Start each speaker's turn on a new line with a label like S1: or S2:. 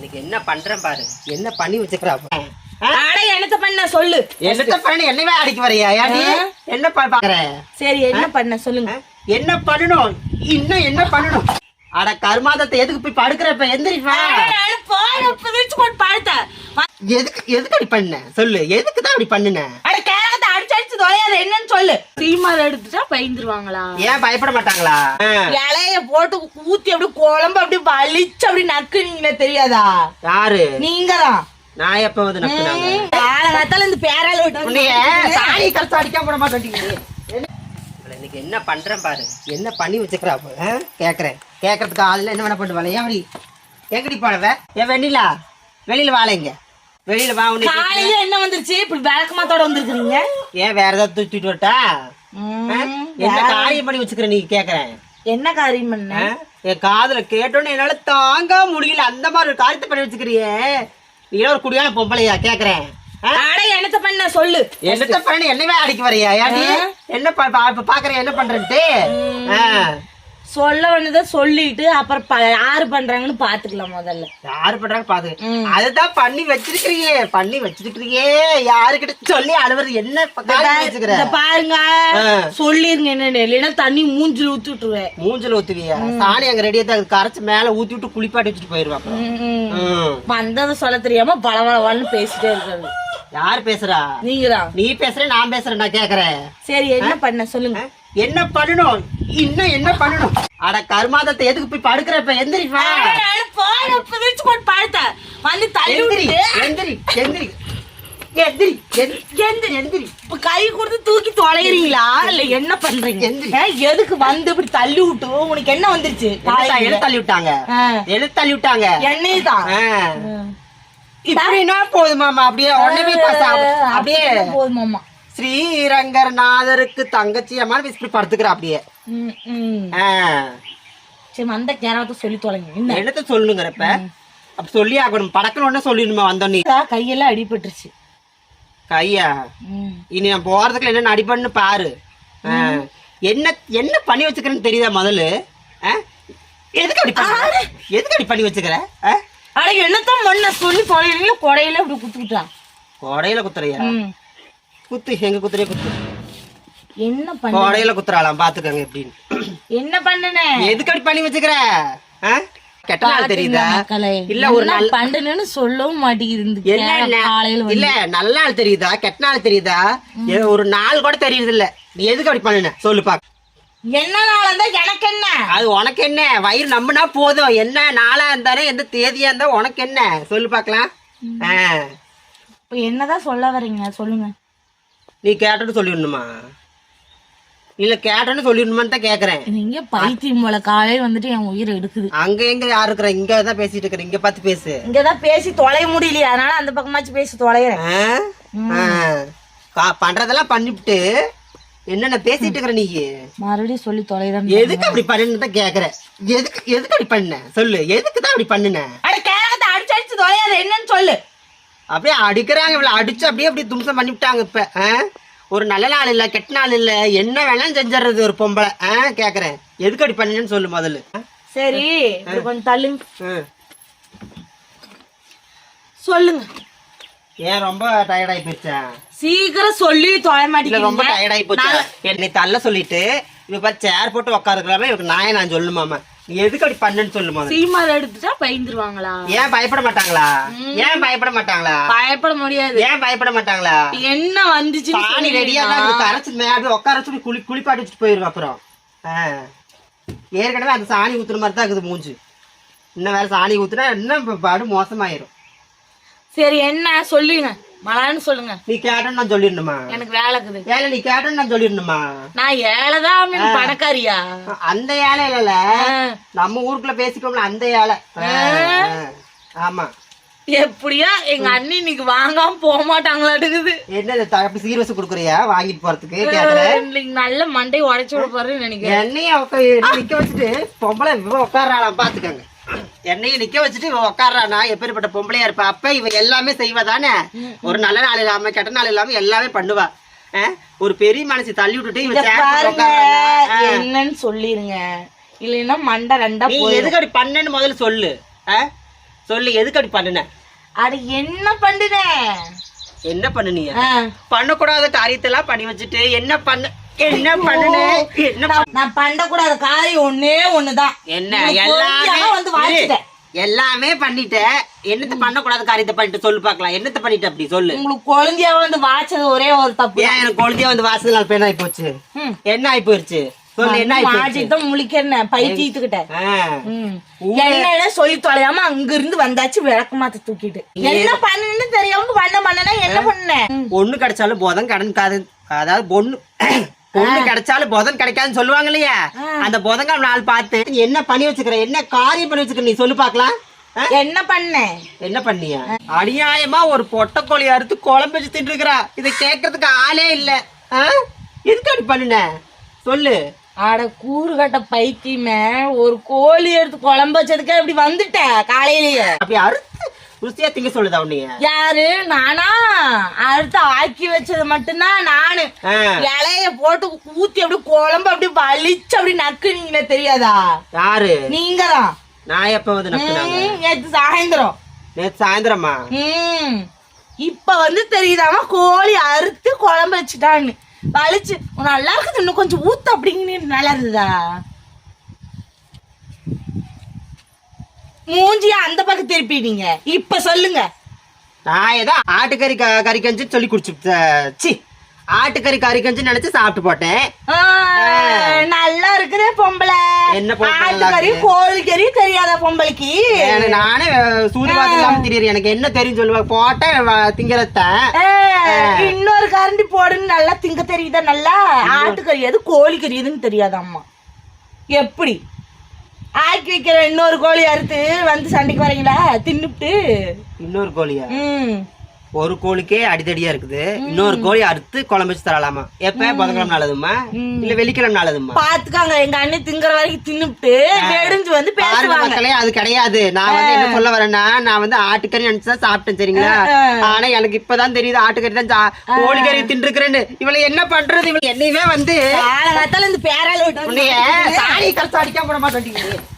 S1: இன்னைக்கு என்ன பண்றேன் பாரு. என்ன பண்ணி வச்சுக்கிறா?
S2: அட என்னத்த பண்ண சொல்லு.
S1: என்னத்த பண்ணி? என்னவே அடிக்க வரையா? ஏன்டி என்ன பா- பாக்குற?
S2: சரி என்ன பண்ண சொல்லுங்க.
S1: என்ன பண்ணணும்? இன்னும் என்ன பண்ணணும்? அட கருமாதத்தை எதுக்கு போய் படுக்கிறப்ப? எந்திரிப்பா.
S2: பாடுத்த
S1: எதுக்கு எதுக்கு அப்படி பண்ண? சொல்லு. எதுக்கு தான் அப்படி பண்ணுன
S2: அட கேரகத்தை அடிச்சு அடிச்சு தொலையாத என்னன்னு சொல்லு. சீமால எடுத்துட்டா பயந்துருவாங்களா?
S1: ஏன் பயப்பட மாட்டாங்களா.
S2: இலைய போட்டு ஊத்தி அப்படி குழம்பு அப்படி வலிச்சு அப்படி நக்குனீங்களே தெரியாதா?
S1: யாரு?
S2: நீங்க தான்
S1: நான் எப்ப வந்து நக்குனாங்க?
S2: இந்த பேரால விட்டு
S1: சாணி கலசம் அடிக்காம விட மாட்டேன் இன்னைக்கு என்ன பண்றேன் பாரு. என்ன பண்ணி வச்சுக்கிறா? கேக்குறேன். கேக்குறதுக்கு ஆளுல என்ன வேணா பண்ணுவாள் ஏன் அப்படி? எங்கடி போனவ ஏன் வெண்ணிலா? வெளியில வாழைங்க வெளியில வா
S2: காலையில என்ன வந்துருச்சு? இப்படி விளக்கமாத்தோட வந்திருக்கீங்க
S1: ஏன் வேற ஏதாவது தூக்கிட்டு வரட்டா? என்ன காரியம் பண்ணி வச்சுக்கிற நீ கேக்குறேன்?
S2: என்ன காரியம் பண்ண?
S1: என் காதுல கேட்டோன்னு என்னால தாங்க முடியல. அந்த மாதிரி ஒரு காரியத்தை பண்ணி வச்சுக்கிறியே. நீ ஒரு குடியான பொம்பளையா கேக்குறேன். ஆ?
S2: அட என்னத்த பண்ண? சொல்லு.
S1: என்னத்த பண்ணி என்னவே அடிக்க வரையா? ஏன்டி? என்ன பாக்குறேன் என்ன பண்றேன்ட்டு.
S2: சொல்ல வேண்டியதை சொல்லிட்டு அப்புறம் யாரு பண்றாங்கன்னு பாத்துக்கலாம் முதல்ல.
S1: யாரு பண்றாங்க பாத்து
S2: ம்.
S1: அதுதான் பண்ணி வச்சிருக்கிறியே பண்ணி வச்சிருக்கிறியே யாருக்கிட்ட சொல்லி அழுவுறது? என்ன
S2: பாருங்க. சொல்லிருங்க என்ன இல்லைன்னா தண்ணி மூஞ்சில ஊத்தி விட்டுருவேன்.
S1: மூஞ்சல் ஊத்துவியா? சாணி அங்க ரெடியா தான் கரைச்சு மேல ஊத்தி விட்டு குளிப்பாட்டி வச்சுட்டு போயிருவா அப்புறம். ம்.
S2: வந்ததை சொல்ல தெரியாம பளபளவான்னு பேசிட்டே இருக்காது
S1: யார் பேசுறா?
S2: நீங்கதான்.
S1: நீ பேசுற நான் பேசுறேன் நான் கேக்குறேன்.
S2: சரி என்ன பண்ண? சொல்லுங்க.
S1: என்ன பண்ணணும்? இன்னும் என்ன பண்ணணும்? அட கருமாதத்தை எதுக்கு போய் படுக்கிறப்ப எந்திரிப்பா
S2: பாடுத்த. வந்து தள்ளி
S1: எந்திரி எந்திரி எந்திரி. எந்திரி எந்திரி.
S2: இப்ப கை கொடுத்து தூக்கி தொலைகிறீங்களா? இல்ல என்ன பண்றீங்க? எதுக்கு வந்து இப்படி தள்ளி விட்டு? உனக்கு என்ன வந்துருச்சு?
S1: என்ன தள்ளி விட்டாங்க? தள்ளி விட்டாங்க?
S2: தான்.
S1: இப்படின்னா போதுமாமா அப்படியே உடனே அப்படியே
S2: போதுமாமா
S1: ஸ்ரீரங்கநாதருக்கு தங்கச்சி அம்மா இப்படி படுத்துக்கிற அப்படியே.
S2: சரி வந்த கேரளத்தை சொல்லி தொலைங்க. என்ன?
S1: என்னத்த சொல்லுங்கிறப்ப? அப்ப சொல்லி ஆகணும். படக்கணும் உடனே சொல்லிடணுமா வந்தோன்னே?
S2: கையெல்லாம் அடிபட்டுருச்சு.
S1: கையா. இனி நான் போறதுக்குள்ள என்ன நடிப்பண்ணு பாரு. என்ன என்ன பண்ணி வச்சுக்கிறேன்னு தெரியுதா முதல்ல? எதுக்கு அப்படி பண்ண? எதுக்கு அப்படி பண்ணி வச்சுக்கிற?
S2: அட என்னத்தான் பண்ண சொல்லி தொலைறீங்களா கொடையில இப்படி குத்துக்கிட்டான்
S1: கோடையில குத்துறியா. குத்து எங்க குத்துறிய குத்து.
S2: என்ன பண்ண
S1: கோடையில குத்துறாளாம் பாத்துக்கோங்க எப்படின்னு.
S2: என்ன பண்ணுன?
S1: எதுக்கு அப்படி பண்ணி வச்சுக்கிற? கெட்ட நாள் தெரியுதா? இல்ல ஒரு நல்ல
S2: பண்ணுன்னு சொல்லவும் மாட்டேங்குது.
S1: இல்ல நல்ல நாள் தெரியுதா? கெட்ட நாள் தெரியுதா? ஒரு நாள் கூட தெரியுது இல்ல நீ எதுக்கு அப்படி பண்ணுன? சொல்லு பாக்க
S2: என்ன நாள் இருந்தா எனக்கு என்ன?
S1: அது உனக்கு என்ன? வயிறு நம்பினா போதும். என்ன நாளா இருந்தாலும் எந்த தேதியா இருந்தா உனக்கு என்ன? சொல்லு பாக்கலாம்.
S2: என்னதான் சொல்ல வர்றீங்க சொல்லுங்க.
S1: நீ கேட்டன்னு சொல்லிடணுமா? இல்ல கேட்டன்னு சொல்லிடணுமான்னு தான் கேக்குறேன்.
S2: நீங்க பைத்தியம் போல காலையில வந்துட்டு என் உயிரை எடுக்குது.
S1: அங்க எங்க யாரு இருக்கிற? இங்க தான் பேசிட்டு இருக்கிற இங்க பார்த்து பேசு.
S2: இங்கதான் பேசி தொலைய முடியலையே அதனால அந்த பக்கமாச்சும் பேசி தொலைகிறேன்
S1: பண்றதெல்லாம் பண்ணிவிட்டு என்னென்ன பேசிட்டு இருக்கிற நீ?
S2: மறுபடியும் சொல்லி தொலைகிறேன்
S1: எதுக்கு அப்படி பண்ணுன்னு தான் கேக்குறேன். எதுக்கு எதுக்கு அப்படி பண்ண? சொல்லு எதுக்கு தான் அப்படி பண்ணுன?
S2: அட கேரகத்தை அடிச்சு அடிச்சு தொலையாத என்னன்னு சொல்லு.
S1: அப்படியே அடிக்கிறாங்க இவ்வளவு அடிச்சு அப்படியே அப்படியே தும்சம் பண்ணி விட்டாங்க இப்ப? ஒரு நல்ல நாள் இல்ல கெட்ட நாள் இல்ல. என்ன வேணாலும் செஞ்சிடுறது ஒரு பொம்பளை. ஆ கேக்குறேன். எதுக்கு அப்படி பண்ணுன்னு சொல்லு முதல்ல?
S2: சரி கொஞ்சம் தள்ளுங்க. சொல்லுங்க.
S1: ஏன் ரொம்ப டயர்ட் ஆகி போச்சா?
S2: சீக்கிரம் சொல்லி தொலை
S1: இல்ல ரொம்ப
S2: மாட்டேங்கிறீங்க
S1: டயர்ட் ஆகி போச்சா என்னை தள்ள சொல்லிட்டு இப்ப சேர் போட்டு உட்காருக்கலாமே இவருக்கு நாயை நான் சொல்லுமாமா எதுக்கு அப்படி பண்ணுன்னு சொல்லு முதல்ல.
S2: சீமால எடுத்துட்டா பயந்துருவாங்களா?
S1: ஏன் பயப்பட மாட்டாங்களா? ஏன் பயப்பட மாட்டாங்களா?
S2: பயப்பட முடியாது.
S1: ஏன் பயப்பட மாட்டாங்களா?
S2: என்ன வந்துச்சு
S1: பானி ரெடியா. கரைச்சு மேல உட்கார வச்சு குளி குளிப்பாட்டி வச்சுட்டு போயிருவோம் அப்புறம். ஏற்கனவே அந்த சாணி ஊத்துற மாதிரி தான் இருக்குது மூஞ்சி. இன்னும் வேற சாணி ஊத்துனா இன்னும் பாடு மோசமாயிரும்.
S2: சரி என்ன? சொல்லுங்க. மலான்னு சொல்லுங்க.
S1: நீ கேட்டேன்னு நான் சொல்லிடணுமா?
S2: எனக்கு வேலை இருக்குது.
S1: நீ கேட்டேன்னு நான் சொல்லிடணுமா?
S2: நான் ஏழைதான் பணக்காரியா?
S1: அந்த ஏழை இல்லைல்ல நம்ம ஊருக்குள்ள பேசிக்கோம்ல அந்த ஏழை. ஆமா.
S2: எப்படியா எங்க அண்ணி இன்னைக்கு வாங்காம போக மாட்டாங்களாட்டுக்குது.
S1: என்ன தகப்பு சீர்வசு கொடுக்குறியா? வாங்கிட்டு போறதுக்கு
S2: நல்ல மண்டை உடைச்சு விட போறேன்னு நினைக்கிறேன்.
S1: என்னையும் உக்க- நிக்க வச்சுட்டு பொம்பளை இவ உட்காராளாம் பாத்துக்கோங்க. என்னையும் நிக்க வச்சுட்டு இவ உட்காரானா எப்பேற்பட்ட பொம்பளையா இருப்பா அப்ப இவ எல்லாமே செய்வா தானே ஒரு நல்ல நாள் இல்லாம கெட்ட நாள் இல்லாம எல்லாமே பண்ணுவா? ஒரு பெரிய மனசு தள்ளி விட்டுட்டு இவ
S2: இத
S1: chair போட்டு
S2: பாருங்க.
S1: உட்கார்றான்னா, அஹ்.
S2: என்னன்னு சொல்லிருங்க. இல்லைன்னா மண்டை ரெண்டா
S1: நீ எதுக்கு அப்படி பண்ணேன்னு முதல்ல சொல்லு? சொல்லு எதுக்கு அப்படி பண்ணுன?
S2: அட என்ன பண்ணுனேன்
S1: என்ன பண்ணுனீங்க. பண்ணக்கூடாத காரியத்தெல்லாம் பண்ணி வச்சுட்டு என்ன பண்ண என்ன பண்ணுன? என்ன
S2: நான் பண்ணக்கூடாத காரியம் ஒண்ணே ஒண்ணுதான்
S1: என்ன எல்லாமே
S2: வந்து
S1: இரு. எல்லாமே பண்ணிட்ட. என்னத்த பண்ணக்கூடாத காரியத்தை பண்ணிட்டு சொல்லு பார்க்கலாம் என்னத்த பண்ணிட்ட அப்படி சொல்லு?
S2: உங்களுக்கு குழந்தையா வந்து வாச்சது ஒரே ஒரு தப்பு
S1: ஏன் எனக்கு குழந்தைய வந்து வாசல் நாள் பேர் ஆகி போச்சு. என்ன ஆகி போயிருச்சு சொல்லு என்ன ஆகி
S2: மாட்டிட்டு தான் முழிக்கிறேன் பைத்தியத்துக்கிட்ட. என்னன்னு சொல்லி தொலையாம அங்க இருந்து வந்தாச்சு விளக்கு மாத்த தூக்கிட்டு. என்ன பண்ணுன்னு தெரியாம பண்ண பண்ணனா என்ன பண்ண?
S1: பொண்ணு கிடைச்சாலும் போதம் கடன் காது அதாவது பொண்ணு பொண்ணு கிடைச்சாலும் புதன் கிடைக்காதுன்னு சொல்லுவாங்க இல்லையா அந்த புதன்கால் நாள் பார்த்து என்ன பண்ணி வச்சுக்கிற? என்ன காரியம் பண்ணி வச்சுக்கிற? நீ சொல்லு பார்க்கலாம். ஆ?
S2: என்ன பண்ண?
S1: என்ன பண்ணியா? அநியாயமா ஒரு பொட்டக்கோழி அறுத்து குழம்பு வச்சு தின்னு இருக்கிறா இதை கேட்கறதுக்கு ஆளே இல்ல? எதுக்கு அப்படி பண்ணுன? சொல்லு.
S2: அட கூறு கட்ட பைத்தியமே. ஒரு கோழி எடுத்து குழம்பு வச்சதுக்கே இப்படி வந்துட்ட காலையிலேயே.
S1: அப்படி அறுத்து ருசியா திங்க சொல்லுதா உன்னைய?
S2: யாரு? நானா? அடுத்து ஆக்கி வச்சது மட்டும்தான் நானு. இலைய போட்டு ஊத்தி அப்படி குழம்பு அப்படி வலிச்சு அப்படி நக்குனீங்களே தெரியாதா?
S1: யாரு?
S2: நீங்க தான்
S1: நான் எப்ப வந்து
S2: நேத்து சாயந்தரம்.
S1: நேத்து சாயந்தரமா?
S2: இப்ப வந்து தெரியுதாமா? கோழி அறுத்து குழம்பு வச்சுட்டான்னு. வலிச்சு. நல்லா இருக்குது இன்னும் கொஞ்சம் ஊத்து அப்படிங்கன்னு நல்லா இருந்ததா? மூஞ்சிய அந்த பக்கம் திருப்பிட்டீங்க. இப்ப சொல்லுங்க.
S1: நான் ஏதோ ஆட்டுக்கறி கறி கஞ்சி சொல்லி குடிச்சு சி ஆட்டுக்கறி கறி கஞ்சி நினைச்சு சாப்பிட்டு போட்டேன்.
S2: நல்லா இருக்குதே பொம்பளை.
S1: என்ன
S2: ஆட்டுக்கறி? கோழிக்கறி தெரியாத பொம்பளைக்கு?
S1: நானே சூரியவாதம் இல்லாம தெரியுது எனக்கு என்ன தெரியும் சொல்லுவாங்க போட்டேன் திங்கிறத.
S2: ஆ, இன்னொரு கரண்டி போடுன்னு நல்லா திங்க தெரியுதா நல்லா? ஆட்டுக்கறி எது கோழிக்கறி எதுன்னு தெரியாத அம்மா? எப்படி? ஆக்கி வைக்கிற இன்னொரு கோழி அறுத்து வந்து சண்டைக்கு வரீங்களா? தின்னுட்டு
S1: இன்னொரு கோழியா?
S2: ம்.
S1: ஒரு கோழிக்கே அடிதடியா இருக்குது. இன்னொரு கோழி அறுத்து குழம்பு வச்சு தரலாமா? எப்ப? புதன்கிழமை நல்லதுமா இல்ல வெள்ளிக்கிழமை நல்லதுமா
S2: பாத்துக்காங்க எங்க அண்ணன் திங்கிற வரைக்கும் தின்னுட்டு நெடுஞ்சு வந்து பேசுவாங்க.
S1: அது கிடையாது. நான் வந்து என்ன சொல்ல வரேன்னா நான் வந்து ஆட்டுக்கறி நினைச்சுதான் சாப்பிட்டேன் சரிங்களா? ஆனா எனக்கு இப்பதான் தெரியுது ஆட்டுக்கறி தான் கோழிக்கறி தின்றுக்கிறேன்னு. இவளை என்ன பண்றது? இவளை என்னையுமே வந்து
S2: இந்த பேரால விட்டு
S1: சாணி கலச்சு அடிக்காம விட மாட்டேன்